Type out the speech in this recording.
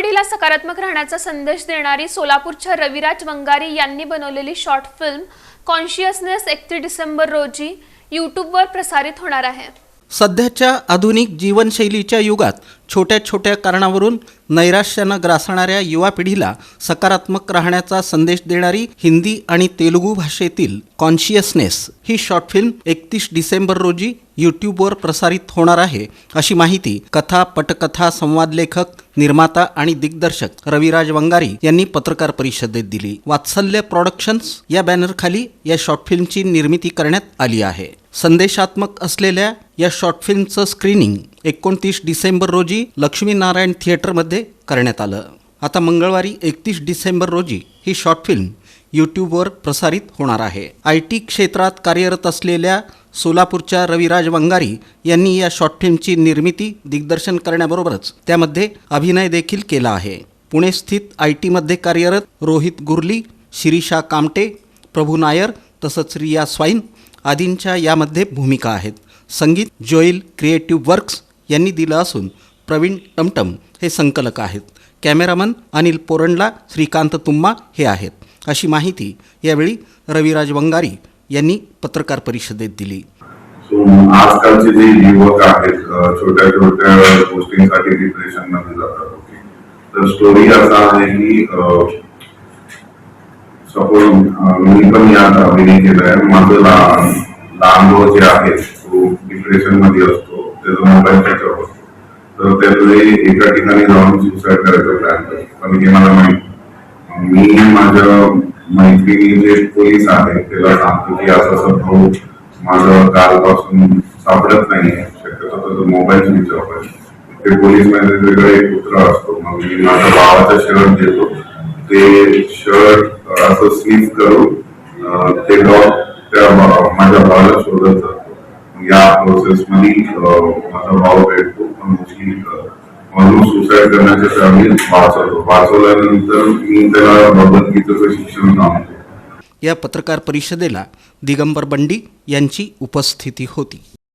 पिढीला सकारात्मक राहण्याचा संदेश देणारी सोलापूरच्या रविराज वंगारी यांनी बनवलेली शॉर्ट फिल्म कॉन्शियसनेस एकतीस डिसेंबर रोजी यूट्यूबवर प्रसारित होणार आहे. सध्याच्या आधुनिक जीवनशैलीच्या युगात छोट्या छोट्या कारणावरून नैराश्यानं ग्रासणाऱ्या युवा पिढीला सकारात्मक राहण्याचा संदेश देणारी हिंदी आणि तेलुगू भाषेतील कॉन्शियसनेस ही शॉर्ट फिल्म एकतीस डिसेंबर रोजी यूट्यूबवर प्रसारित होणार आहे अशी माहिती कथा पटकथा संवाद लेखक निर्माता आणि दिग्दर्शक रविराज वंगारी यांनी पत्रकार परिषदेत दिली. वात्सल्य प्रॉडक्शन्स या बॅनरखाली या शॉर्ट फिल्मची निर्मिती करण्यात आली आहे. संदेशात्मक असलेल्या या शॉर्ट फिल्मचं स्क्रीनिंग एकोणतीस डिसेंबर रोजी लक्ष्मीनारायण थिएटरमध्ये करण्यात आलं. आता मंगळवारी एकतीस डिसेंबर रोजी ही शॉर्ट फिल्म यूट्यूबवर प्रसारित होणार आहे. आय टी क्षेत्रात कार्यरत असलेल्या सोलापूरच्या रविराज वंगारी यांनी या शॉर्ट फिल्मची निर्मिती दिग्दर्शन करण्याबरोबरच त्यामध्ये अभिनय देखील केला आहे. पुणे स्थित आय टीमध्ये कार्यरत रोहित गुर्ली शिरीषा कामटे प्रभू नायर तसंच रिया स्वाईन आदींच्या यामध्ये भूमिका आहेत. संगीत जोईल क्रिएटिव्ह वर्क्स यांनी दिलं असून प्रवीण टमटम हे संकलक आहेत. कॅमेरामन अनिल पोरंडला श्रीकांत तुम्मा हे आहेत. अशी माहिती यावेळी रविराज वंगारी यांनी पत्रकार परिषदेत दिली. आजकालचे जे युवक आहेत छोट्या छोट्या गोष्टींसाठी डिप्रेशनमध्ये जातात ओके. तर स्टोरी असा आहे की सपोज मी पण यात अभिनय केलाय. माझं लहान लहान भाऊ जे आहे तो डिप्रेशनमध्ये असतो. त्याचा मोबाईल त्याच्यावर असतो तर त्यातले एका ठिकाणी जाऊन सुसाईड करायचा प्लॅन करतो कारण की मला माहिती मी माझ्या मैत्रिणी जे पोलीस आहे त्याला सांगतो की असं असं भाऊ माझं कालपासून सापडत नाही शक्यतो त्याचा मोबाईल स्विच ऑफ आहे ते पोलीस मॅनेजरकडे एक कुत्रा असतो. मग मी माझ्या भावाचा शर्ट देतो. ते शर्ट असं स्लीप करून ते डॉग त्या माझ्या भावाला शोधत या प्रोसेस मध्ये माझा भाऊ भेटतो पण मोस्टली म्हणून सुसाईड करण्याच्या आम्ही वाचवतो. वाचवल्यानंतर मी त्याला भगवद्गीतेचं शिक्षण सांगतो. या पत्रकार परिषदेला दिगंबर बंडी यांची उपस्थिती होती.